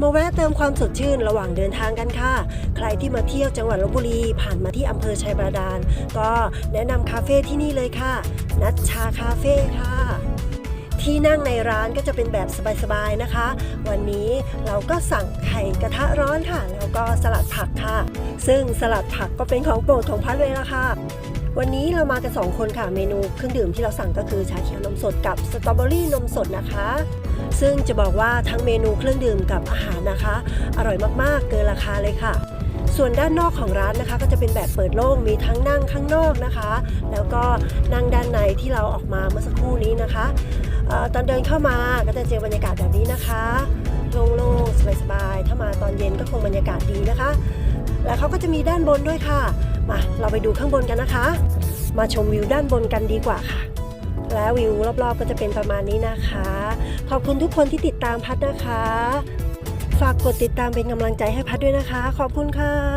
มาแวะเติมความสดชื่นระหว่างเดินทางกันค่ะ ใครที่มาเที่ยวจังหวัดลบบุรีผ่านมาที่อำเภอชัยบาดาล ก็แนะนำคาเฟ่ที่นี่เลยค่ะ นัชชาคาเฟ่ค่ะ ที่นั่งในร้านก็จะเป็นแบบสบายๆนะคะ วันนี้เราก็สั่งไข่กระทะร้อนค่ะ แล้วก็สลัดผักค่ะ ซึ่งสลัดผักก็เป็นของโปรดของพัดเลยละค่ะวันนี้เรามากันสองคนค่ะ เมนูเครื่องดื่มที่เราสั่งก็คือชาเขียว นมสดกับสตรอเบอรี่นมสดนะคะ ซึ่งจะบอกว่าทั้งเมนูเครื่องดื่มกับอาหารนะคะ อร่อยมากๆ เกินราคาเลยค่ะ ส่วนด้านนอกของร้านนะคะ ก็จะเป็นแบบเปิดโล่งมีทั้งนั่งข้างนอกนะคะ แล้วก็นั่งด้านในที่เราออกมาเมื่อสักครู่นี้นะคะออตอนเดินเข้ามาก็จะเจอบรรยากาศแบบนี้นะคะโล่งๆสบายๆถ้ามาตอนเย็นก็คงบรรยากาศดีนะคะ แล้วเขาก็จะมีด้านบนด้วยค่ะมาเราไปดูข้างบนกันนะคะ มาชมวิวด้านบนกันดีกว่าค่ะ แล้ววิวรอบๆ ก็จะเป็นประมาณนี้นะคะ ขอบคุณทุกคนที่ติดตามพัดนะคะ ฝากกดติดตามเป็นกำลังใจให้พัดด้วยนะคะ ขอบคุณค่ะ